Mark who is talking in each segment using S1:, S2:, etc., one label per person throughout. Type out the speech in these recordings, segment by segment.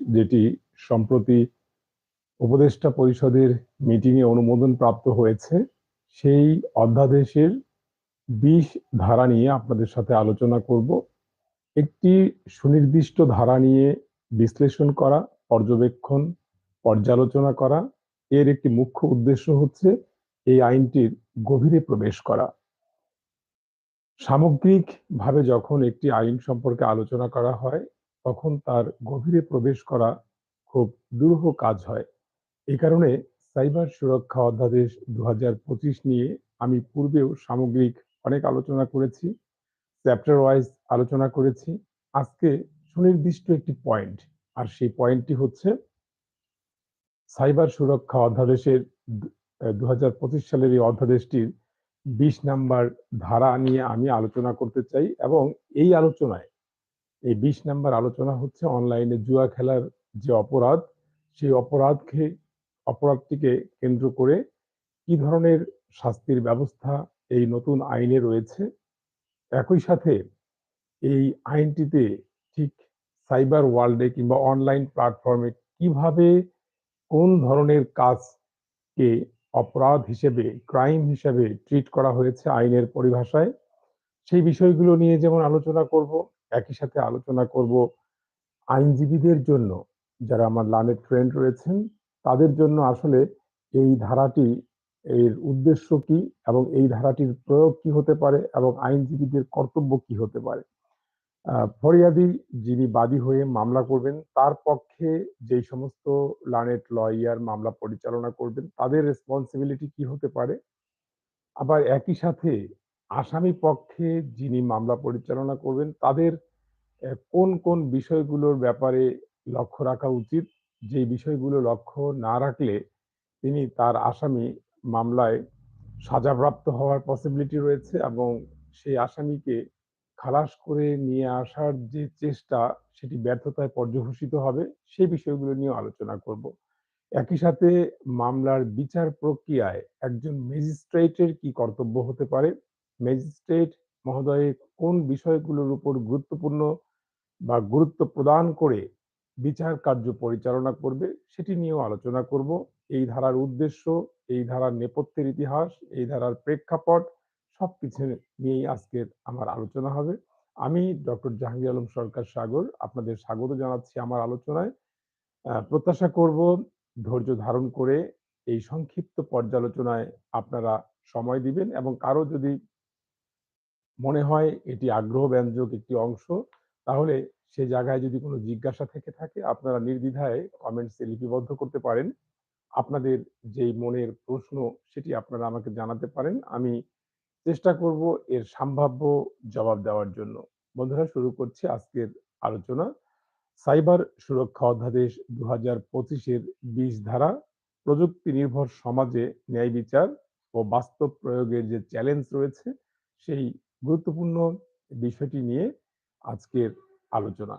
S1: যেটি সম্প্রতি উপদেষ্টা পরিষদের মিটিংয়ে অনুমোদন প্রাপ্ত হয়েছে, সেই অধ্যাদেশের বিশ ধারা নিয়ে আপনাদের সাথে আলোচনা করব। একটি সুনির্দিষ্ট ধারা নিয়ে বিশ্লেষণ করা, পর্যবেক্ষণ, পর্যালোচনা করা, এর একটি মুখ্য উদ্দেশ্য হচ্ছে এই আইনটির গভীরে প্রবেশ করা। সামগ্রিকভাবে যখন একটি আইন সম্পর্কে আলোচনা করা হয় তখন তার গভীরে প্রবেশ করা খুব দুরূহ কাজ হয়। এই কারণে সাইবার সুরক্ষা অধ্যাদেশ দু হাজার পঁচিশ নিয়ে আমি পূর্বেও সামগ্রিক অনেক আলোচনা করেছি, চ্যাপ্টার ওয়াইজ আলোচনা করেছি। আজকে সুনির্দিষ্ট একটি পয়েন্ট, আর সেই পয়েন্টটি হচ্ছে সাইবার সুরক্ষা অধ্যাদেশের দু হাজার পঁচিশ সালের এই অধ্যাদেশটির বিশ নাম্বার ধারা নিয়ে আমি আলোচনা করতে চাই এবং এই আলোচনায় এই বিশ নাম্বার আলোচনা হচ্ছে অনলাইনে জুয়া খেলার যে অপরাধ, সেই অপরাধকে, অপরাধটিকে কেন্দ্র করে কি ধরনের শাস্তির ব্যবস্থা এই নতুন আইনে রয়েছে? একই সাথে এই আইনটিতে ঠিক সাইবার ওয়ার্ল্ডে কিংবা অনলাইন প্ল্যাটফর্মে কীভাবে কোন ধরনের কাজকে অপরাধ হিসেবে, ক্রাইম হিসেবে ট্রিট করা হয়েছে আইনের পরিভাষায়? সেই বিষয়গুলো নিয়ে যেমন আলোচনা করব একই সাথে আলোচনা করব আইনজীবীদের জন্য। যারা আমার লানের ফ্রেন্ড রয়েছেন, তাদের জন্য আসলে এই ধারাটি, এর উদ্দেশ্য কি এবং এই ধারাটির প্রয়োগ কি হতে পারে এবং আইনজীবীদের কর্তব্য কি হতে পারে। ফরিয়াদি যিনি বাদী হয়ে মামলা করবেন, তার পক্ষে যেই সমস্ত লানেট লয়ার মামলা পরিচালনা করবেন, তাদের রেসপন্সিবিলিটি কি হতে পারে? আবার একই সাথে আসামি পক্ষে যিনি মামলা পরিচালনা করবেন, তাদের কোন কোন বিষয়গুলোর ব্যাপারে লক্ষ্য রাখা উচিত? যে বিষয়গুলো লক্ষ্য না রাখলে তিনি তার আসামি মামলায় সাজাপ্রাপ্ত হওয়ার পসিবিলিটি রয়েছে এবং সেই আসামিকে খালাস করে নিয়ে আসার যে চেষ্টা, সেটি ব্যর্থতায় পর্যবসিত হবে, সেই বিষয়গুলো নিয়ে আলোচনা করব। একই সাথে মামলার বিচার প্রক্রিয়ায় একজন ম্যাজিস্ট্রেটের কি কর্তব্য হতে পারে? ম্যাজিস্ট্রেট মহোদয় কোন বিষয়গুলোর উপর গুরুত্বপূর্ণ বা গুরুত্ব প্রদান করে বিচার কার্য পরিচালনা করবে, সেটি নিয়েও আলোচনা করব। এই ধারার উদ্দেশ্য, এই ধারার নেপথ্যের ইতিহাস, এই ধারার প্রেক্ষাপট সব কিছু নিয়েই আজকের আমার আলোচনা হবে। আমি ডক্টর জাহাঙ্গীর আলম সরকার সাগর, আপনাদের স্বাগত জানাচ্ছি আমার আলোচনায়। প্রত্যাশা করব ধৈর্য ধারণ করে এই সংক্ষিপ্ত পর্যালোচনায় আপনারা সময় দিবেন এবং কারও যদি মনে হয় এটি আগ্রহ ব্যঞ্জক একটি অংশ, তাহলে সে জায়গায় যদি কোনো জিজ্ঞাসা থেকে থাকে, আপনারা নির্দ্বিধায় কমেন্টসে লিপিবদ্ধ করতে পারেন। আপনাদের যেই মনের প্রশ্ন, সেটি আপনারা আমাকে জানাতে পারেন। আমি চেষ্টা করব এর সম্ভাব্য জবাব দেওয়ার জন্য। বন্ধুরা, শুরু করছি আজকের আলোচনা। সাইবার সুরক্ষা অধ্যাদেশ দু হাজার পঁচিশের বিশ ধারা, প্রযুক্তি নির্ভর সমাজে ন্যায় বিচার ও বাস্তব প্রয়োগের যে চ্যালেঞ্জ রয়েছে, সেই গুরুত্বপূর্ণ বিষয়টি নিয়ে আজকের আলোচনা।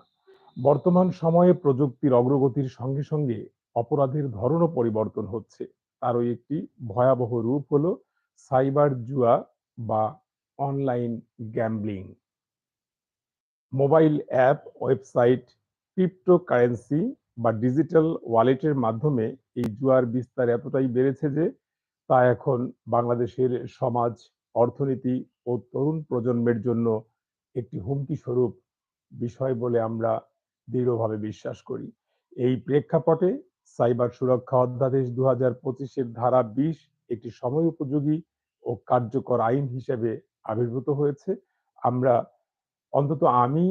S1: বর্তমান সময়ে প্রযুক্তির অগ্রগতির সঙ্গে সঙ্গে অপরাধের ধরনও পরিবর্তন হচ্ছে। তারও একটি ভয়াবহ রূপ হলো সাইবার জুয়া বা online gambling. Mobile app, website, cryptocurrency বা ডিজিটাল ওয়ালেটের মাধ্যমে এই জুয়ার বিস্তার এতটাই বেড়েছে যে তা এখন বাংলাদেশের সমাজ অর্থনীতি ও তরুণ প্রজন্মের জন্য একটি হুমকি স্বরূপ বিষয় বলে আমরা দৃঢ়ভাবে বিশ্বাস করি। এই প্রেক্ষাপটে সাইবার সুরক্ষা অধ্যাদেশ দু হাজার পঁচিশের ধারা বিশ একটি সময় উপযোগী ও কার্যকর আইন হিসেবে আবির্ভূত হয়েছে। আমরা অন্তত আমি,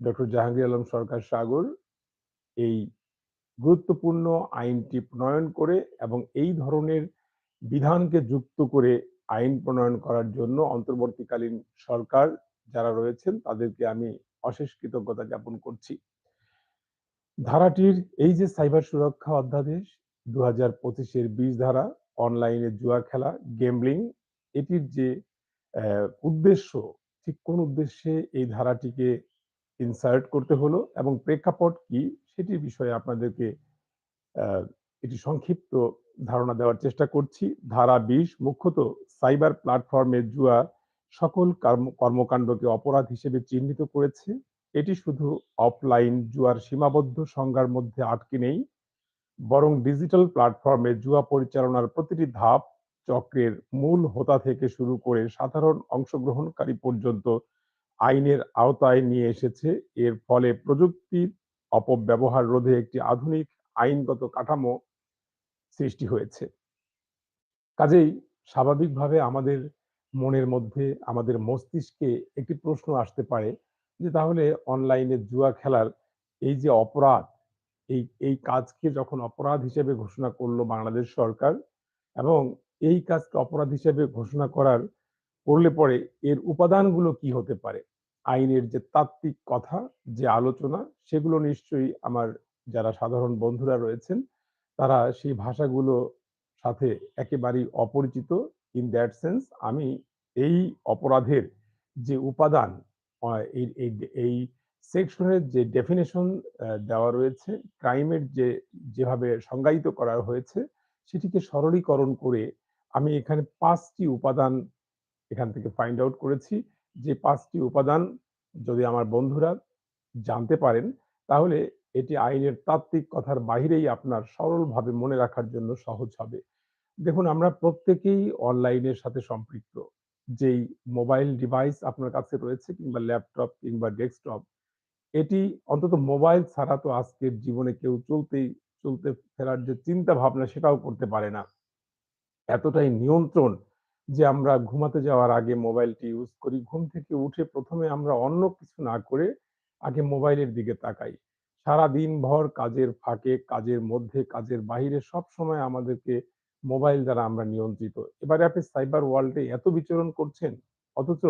S1: ডক্টর জাহাঙ্গীর আলম সরকার সাগর, এই গুরুত্বপূর্ণ আইনটি প্রণয়ন করে এবং এই ধরনের বিধানকে যুক্ত করে আইন প্রণয়ন করার জন্য অন্তর্বর্তীকালীন সরকার যারা রয়েছেন, তাদেরকে আমি অশেষ কৃতজ্ঞতা জ্ঞাপন করছি। ধারাটির এই যে সাইবার সুরক্ষা অধ্যাদেশ দু হাজার পঁচিশের বিশ ধারা, অনলাইনে জুয়া খেলা গেমলিং এটির যে উদ্দেশ্য, ঠিক কোন উদ্দেশ্যে এই ধারাটিকে ইনসার্ট করতে হলো এবং প্রেক্ষাপট কি, সেটির বিষয়ে আপনাদেরকে এটি সংক্ষিপ্ত ধারণা দেওয়ার চেষ্টা করছি। ধারা বিশ, মুখ্যত সাইবার প্ল্যাটফর্মে জুয়া সকল কর্মকাণ্ডকে অপরাধ হিসেবে চিহ্নিত করেছে। এটি শুধু অফলাইন জুয়ার সীমাবদ্ধ সংজ্ঞার মধ্যে আটকে নেই, বরং ডিজিটাল প্ল্যাটফর্মে জুয়া পরিচালনার প্রতিটি ধাপ চক্রের মূল হোতা থেকে শুরু করে সাধারণ অংশগ্রহণকারী পর্যন্ত আইনের আওতায় নিয়ে এসেছে। এর ফলে প্রযুক্তির অপব্যবহার রোধে একটি আধুনিক আইনগত কাঠামো সৃষ্টি হয়েছে। কাজেই স্বাভাবিকভাবে আমাদের মনের মধ্যে, আমাদের মস্তিষ্কে একটি প্রশ্ন আসতে পারে যে, তাহলে অনলাইনে জুয়া খেলার এই যে অপরাধ, এই এই কাজকে যখন অপরাধ হিসেবে ঘোষণা করল বাংলাদেশ সরকার এবং এই কাজকে অপরাধ হিসেবে ঘোষণা করার, করলে পরে এর উপাদানগুলো কি হতে পারে? আইনের যে তাত্ত্বিক কথা, যে আলোচনা, সেগুলো নিশ্চয়ই আমার যারা সাধারণ বন্ধুরা রয়েছেন, তারা সেই ভাষাগুলো সাথে একেবারেই অপরিচিত ইন দ্যাট সেন্স আমি এই অপরাধের যে উপাদান এই সেকশনের যে ডেফিনেশন দেওয়া রয়েছে ক্রাইমের যে, যেভাবে সংজ্ঞায়িত করা হয়েছে, সেটিকে সরলীকরণ করে আমি এখানে পাঁচটি উপাদান এখান থেকে ফাইন্ড আউট করেছি। যে পাঁচটি উপাদান যদি আমার বন্ধুরা জানতে পারেন, তাহলে এটি আইনের তাত্ত্বিক কথার বাহিরেই আপনার সরলভাবে মনে রাখার জন্য সহজ হবে। দেখুন, আমরা প্রত্যেকেই অনলাইনের সাথে সম্পৃক্ত। যেই মোবাইল ডিভাইস আপনার কাছে রয়েছে কিংবা ল্যাপটপ কিংবা ডেস্কটপ এটি অন্তত মোবাইল ছাড়া তো আজকের জীবনে কেউ চলতেই, চলতে ফেরার যে চিন্তা ভাবনা সেটাও করতে পারে না। এতটাই নিয়ন্ত্রণ যে আমরা ঘুমাতে যাওয়ার আগে মোবাইলটি ইউজ করি, ঘুম থেকে উঠে প্রথমে আমরা অন্য কিছু না করে আগে মোবাইলের দিকে তাকাই। সারা দিন ভর কাজের ফাঁকে, কাজের মধ্যে, কাজের বাইরে সব সময় আমাদেরকে মোবাইল দ্বারা আমরা নিয়ন্ত্রিত। এবারে আপনি সাইবার ওয়ার্ল্ডে এত বিচরণ করছেন, অথচ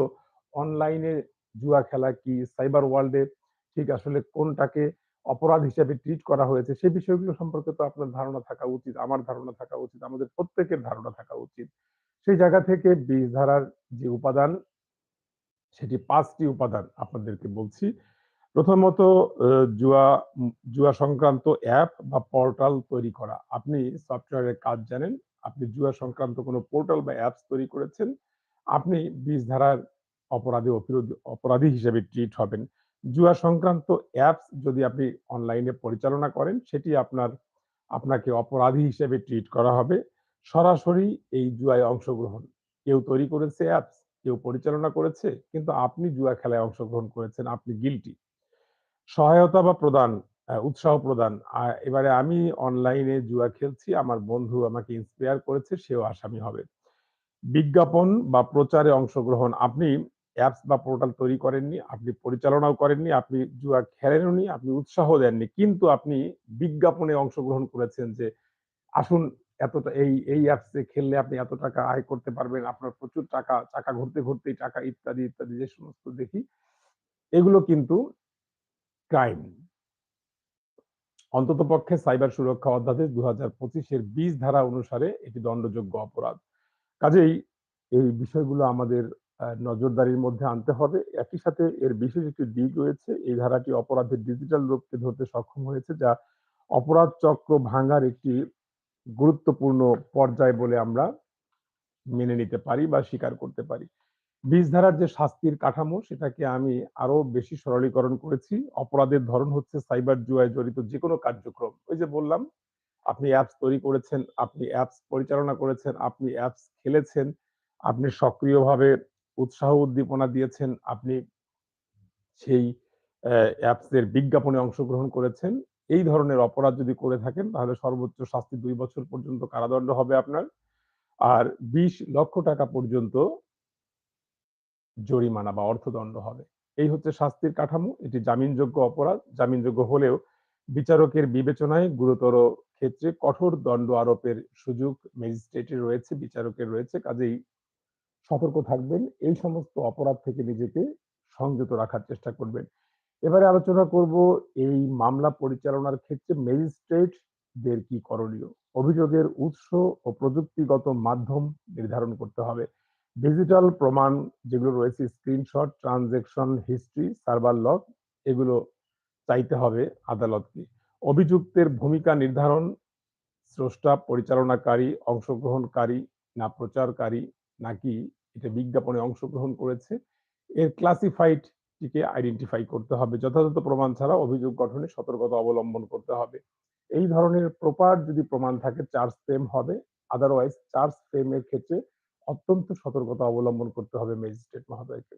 S1: অনলাইনে জুয়া খেলা কি, সাইবার ওয়ার্ল্ডে ঠিক আসলে কোনটাকে অপরাধ হিসেবে ট্রিট করা হয়েছে সেই বিষয়গুলো সম্পর্কে তো আপনার ধারণা থাকা উচিত, আমার ধারণা থাকা উচিত, আমাদের প্রত্যেকের ধারণা থাকা উচিত। সেই জায়গা থেকে বীজ ধারার যে উপাদান, সেটি পাঁচটি উপাদান আপনাদেরকে বলছি। প্রথমত জুয়া জুয়া সংক্রান্ত অ্যাপ বা পোর্টাল তৈরি করা। আপনি সফটওয়্যারের কাজ জানেন, আপনি জুয়া সংক্রান্ত কোনো পোর্টাল বা অ্যাপস তৈরি করেছেন, আপনি বীজ ধারার অপরাধী অপরাধী হিসেবে ট্রিট হবেন। জুয়া সংক্রান্ত অ্যাপস যদি আপনি অনলাইনে পরিচালনা করেন, সেটি আপনার, আপনাকে অপরাধী হিসেবে ট্রিট করা হবে। সরাসরি এই জুয়ায় অংশগ্রহণ। কেউ তৈরি করেছে অ্যাপস, কেউ পরিচালনা করেছে, কিন্তু আপনি জুয়া খেলায় অংশগ্রহণ করেছেন, আপনি গিলটি সহায়তা বা প্রদান উৎসাহ প্রদান। এবারে আমি অনলাইনে জুয়া খেলছি, আমার বন্ধু আমাকে ইন্সপায়ার করেছে, সেও আসামি হবে। বিজ্ঞাপন বা প্রচারে অংশগ্রহণ, আপনি অ্যাপস বা পোর্টাল তৈরি করেননি, আপনি পরিচালনাও করেননি, আপনি জুয়া খেলেননি, আপনি উৎসাহ দেননি, কিন্তু আপনি বিজ্ঞাপনে অংশগ্রহণ করেছেন যে, আসুন, এতটা, এই এই অ্যাপসে খেললে আপনি এত টাকা আয় করতে পারবেন, আপনার প্রচুর টাকা টাকা ঘুরতে, ঘুরতেই টাকা, ইত্যাদি ইত্যাদি, যে সমস্ত দেখি। এগুলো কিন্তু ক্রাইম অন্ততপক্ষে সাইবার সুরক্ষা অধ্যাদেশ দু হাজার পঁচিশের বিশ ধারা অনুসারে এটি দণ্ডযোগ্য অপরাধ। কাজেই এই বিষয়গুলো আমাদের নজরদারির মধ্যে আনতে হবে। একই সাথে এর বিশেষ একটি দিক রয়েছে, এই ধারাটি অপরাধের ডিজিটাল রূপকে ধরতে সক্ষম হয়েছে, যা অপরাধ চক্র ভাঙার একটি গুরুত্বপূর্ণ পর্যায় বলে আমরা মেনে নিতে পারি বা স্বীকার করতে পারি। বিষ ধারার যে শাস্তির কাঠামো, সেটাকে আমি আরও বেশি সরলীকরণ করেছি। অপরাধের ধরন হচ্ছে সাইবার জুয়ায় জড়িত যে কোনো কার্যক্রম। ওই যে বললাম, আপনি অ্যাপস তৈরি করেছেন, আপনি অ্যাপস পরিচালনা করেছেন, আপনি অ্যাপস খেলেছেন, আপনি সক্রিয়ভাবে উৎসাহ উদ্দীপনা দিয়েছেন, আপনি সেই অ্যাপসের বিজ্ঞাপনে অংশগ্রহণ করেছেন। এই ধরনের অপরাধ যদি করে থাকেন, তাহলে সর্বোচ্চ শাস্তি দুই বছর পর্যন্ত কারাদণ্ড হবে আপনার। আর বিশ লক্ষ টাকা পর্যন্ত জরিমানা বা অর্থদণ্ড হবে। এই হচ্ছে শাস্তির কাঠামো। এটি জামিনযোগ্য অপরাধ। জামিনযোগ্য হলেও বিচারকের বিবেচনায় গুরুতর ক্ষেত্রে কঠোর দণ্ড আরোপের সুযোগ ম্যাজিস্ট্রেটের রয়েছে, বিচারকের রয়েছে। কাজেই সতর্ক থাকবেন। এই সমস্ত অপরাধ থেকে নিজেকে সংযত রাখার চেষ্টা করবেন। এবারে আলোচনা করব এই মামলা পরিচালনার ক্ষেত্রে ম্যাজিস্ট্রেটদের কি করণীয়? অভিযোগের উৎস ও প্রযুক্তিগত মাধ্যম নির্ধারণ করতে হবে। ডিজিটাল প্রমাণ যেগুলো রয়েছে screenshot transaction history server log এগুলো চাইতে হবে আদালতকে। অভিযুক্তের ভূমিকা নির্ধারণ, স্রষ্টা পরিচালনাকারী, অংশগ্রহণকারী, না প্রচারকারী, নাকি এটা বিজ্ঞাপনে অংশগ্রহণ করেছে, এর ক্লাসিফাইড অভিযোগটিকে আইডেন্টিফাই করতে হবে। যথাযথ প্রমাণ ছাড়া অভিযোগ গঠনে সতর্কতা অবলম্বন করতে হবে। এই ধরনের প্রপার যদি প্রমাণ থাকে চার্জ ফ্রেম হবে আদারওয়াইজ চার্জ ফ্রেমের ক্ষেত্রে অত্যন্ত সতর্কতা অবলম্বন করতে হবে ম্যাজিস্ট্রেট মহোদয়কে।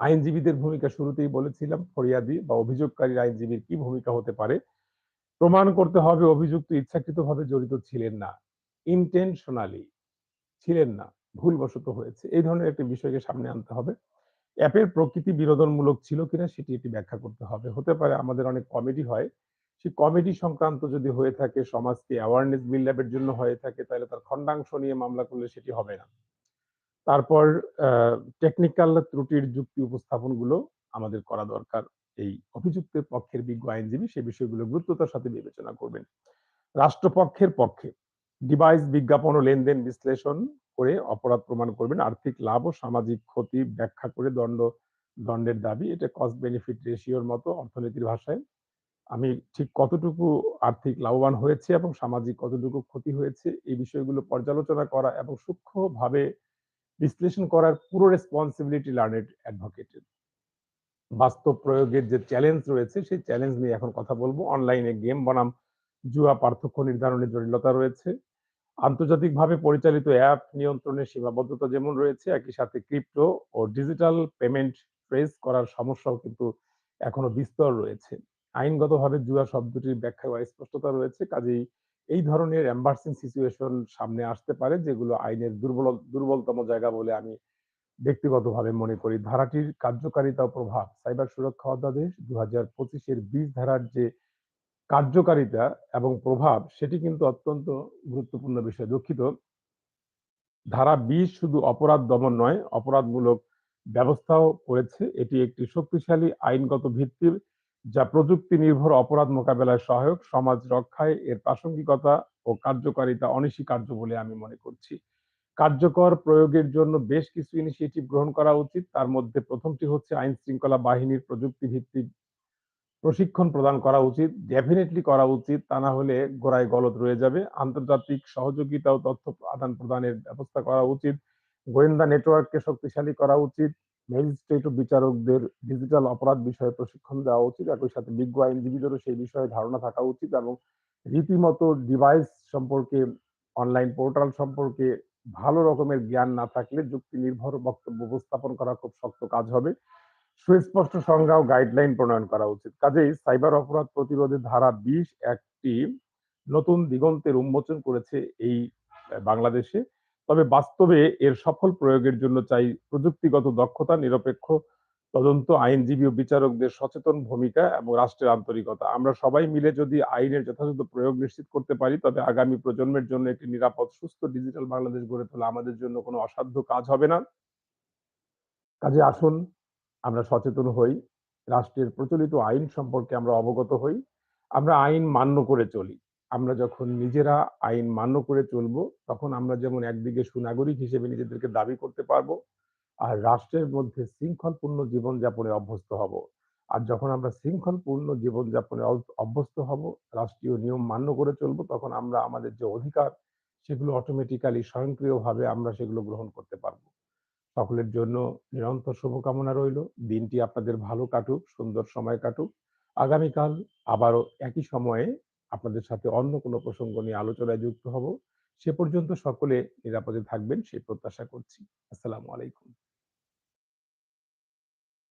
S1: আইনজীবীদের ভূমিকা শুরুতেই বলেছিলাম, ফরিয়াদি বা অভিযোগকারীর আইনজীবীর কি ভূমিকা হতে পারে? প্রমাণ করতে হবে অভিযুক্ত ইচ্ছাকৃতভাবে জড়িত ছিলেন না। ইন্টেনশনালি ছিলেন না, ভুলবশত হয়েছে। এই ধরনের একটি বিষয়কে সামনে আনতে হবে। অ্যাপের প্রকৃতি বিনোদনমূলক ছিল কিনা সেটি একটি ব্যাখ্যা করতে হবে। হতে পারে আমাদের অনেক কমেডি হয় সেই কমেডি সংক্রান্ত যদি হয়ে থাকে, সমাজকে অ্যাওয়ারনেস বিল্ড আপের জন্য হয়ে থাকে, তাহলে তার খণ্ডাংশ নিয়ে মামলা করলে সেটি হবে না। তারপর টেকনিক্যাল ত্রুটির যুক্তি উপস্থাপনগুলো আমাদের করা দরকার। এই অভিযুক্তের পক্ষের বিজ্ঞ আইনজীবী সে বিষয়গুলো গুরুত্বতার সাথে বিবেচনা করবেন। রাষ্ট্রপক্ষের পক্ষে ডিভাইস বিজ্ঞাপন ও লেনদেন বিশ্লেষণ করে অপরাধ প্রমাণ করবেন। আর্থিক লাভ ও সামাজিক ক্ষতি ব্যাখ্যা করে দণ্ড, দণ্ডের দাবি, এটা কস্ট বেনিফিট রেশিওর মতো অর্থনীতির ভাষায় আমি ঠিক কতটুকু আর্থিক লাভবান হয়েছে এবং সামাজিক কতটুকু ক্ষতি হয়েছে, এই বিষয়গুলো পর্যালোচনা করা এবং সূক্ষ্মভাবে বিশ্লেষণ করার পুরো রেসপন্সিবিলিটি লার্নেড অ্যাডভোকেটের বাস্তব প্রয়োগের যে চ্যালেঞ্জ রয়েছে, সেই চ্যালেঞ্জ নিয়ে এখন কথা বলব। অনলাইনে গেম বনাম, জুয়া, পার্থক্য নির্ধারণে জটিলতা রয়েছে। আন্তর্জাতিকভাবে পরিচালিত অ্যাপ নিয়ন্ত্রণের সীমাবদ্ধতা যেমন রয়েছে, একই সাথে ক্রিপ্টো ও ডিজিটাল পেমেন্ট ট্রেস করার সমস্যাও কিন্তু এখনও বিস্তর রয়েছে। আইনগতভাবে জুয়া শব্দটির ব্যাখ্যা ব্যাখ্যায় অস্পষ্টতা রয়েছে, কাজেই এই ধরনের এম্বার্সিং সিচুয়েশন সামনে আসতে পারে, যেগুলো আইনের দুর্বল, দুর্বলতম জায়গা বলে আমি ব্যক্তিগতভাবে মনে করি। ধারাটির কার্যকারিতা প্রভাব, সাইবার সুরক্ষা অধ্যাদেশ দু হাজার পঁচিশের বিশ ধারার যে কার্যকারিতা এবং প্রভাব, সেটি কিন্তু অত্যন্ত গুরুত্বপূর্ণ বিষয়। দুঃখিত। ধারা বিশ শুধু অপরাধ দমন নয়, অপরাধমূলক ব্যবস্থাও করেছে। এটি একটি শক্তিশালী আইনগত ভিত্তির যা প্রযুক্তি নির্ভর অপরাধ মোকাবেলায় সহায়ক, সমাজ রক্ষায় এর প্রাসঙ্গিকতা ও কার্যকারিতা অনস্বীকার্য বলে আমি মনে করছি। কার্যকর প্রয়োগের জন্য বেশ কিছু ইনিশিয়েটিভ গ্রহণ করা উচিত। তার মধ্যে প্রথমটি হচ্ছে আইন শৃঙ্খলা বাহিনীর প্রযুক্তি ভিত্তিক প্রশিক্ষণ প্রদান করা উচিত। ডেফিনেটলি করা উচিত, তা না হলে গোড়ায় গলত রয়ে যাবে। আন্তর্জাতিক সহযোগিতা ও তথ্য আদান প্রদানের ব্যবস্থা করা উচিত। গোয়েন্দা নেটওয়ার্ককে শক্তিশালী করা উচিত। ম্যাজিস্ট্রেট ও বিচারকদের ডিজিটাল অপরাধ বিষয়ে প্রশিক্ষণ দেওয়া উচিত, একই সাথে বিজ্ঞ আইনজীবীদেরও সেই বিষয়ে ধারণা থাকা উচিত এবং রীতিমতো ডিভাইস সম্পর্কে অনলাইন পোর্টাল সম্পর্কে ভালো রকমের জ্ঞান না থাকলে যুক্তি নির্ভর বক্তব্য উপস্থাপন করা খুব শক্ত কাজ হবে। সুস্পষ্ট সংজ্ঞা ও গাইডলাইন প্রণয়ন করা উচিত। কাজেই সাইবার অপরাধ প্রতিরোধে ধারা বিশ একটি নতুন দিগন্তের উন্মোচন করেছে এই বাংলাদেশে। তবে বাস্তবে এর সফল প্রয়োগের জন্য চাই প্রযুক্তিগত দক্ষতা, নিরপেক্ষ তদন্ত, আইনজীবী ও বিচারকদের সচেতন ভূমিকা এবং রাষ্ট্রের আন্তরিকতা। আমরা সবাই মিলে যদি আইনের যথাযথ প্রয়োগ নিশ্চিত করতে পারি, তবে আগামী প্রজন্মের জন্য একটি নিরাপদ, সুস্থ ডিজিটাল বাংলাদেশ গড়ে তোলা আমাদের জন্য কোনো অসাধ্য কাজ হবে না। কাজে আসুন, আমরা সচেতন হই, রাষ্ট্রের প্রচলিত আইন সম্পর্কে আমরা অবগত হই, আমরা আইন মান্য করে চলি। আমরা যখন নিজেরা আইন মান্য করে চলব, তখন আমরা যেমন একদিকে সুনাগরিক হিসেবে নিজেদেরকে দাবি করতে পারব, আর রাষ্ট্রের মধ্যে শৃঙ্খলপূর্ণ জীবনযাপনে অভ্যস্ত হব। আর যখন আমরা শৃঙ্খলপূর্ণ জীবনযাপনে অভ্যস্ত হব, রাষ্ট্রীয় নিয়ম মান্য করে চলব, তখন আমরা আমাদের যে অধিকার, সেগুলো অটোমেটিক্যালি স্বয়ংক্রিয়ভাবে আমরা সেগুলো গ্রহণ করতে পারব। সকলের জন্য নিরন্তর শুভকামনা রইল। দিনটি আপনাদের ভালো কাটুক, সুন্দর সময় কাটুক। আগামীকাল আবারও একই সময়ে আপনাদের সাথে অন্য কোনো প্রসঙ্গ নিয়ে আলোচনায় যুক্ত হব। সে পর্যন্ত সকলে নিরাপদে থাকবেন, সেই প্রত্যাশা করছি। আসসালামু আলাইকুম।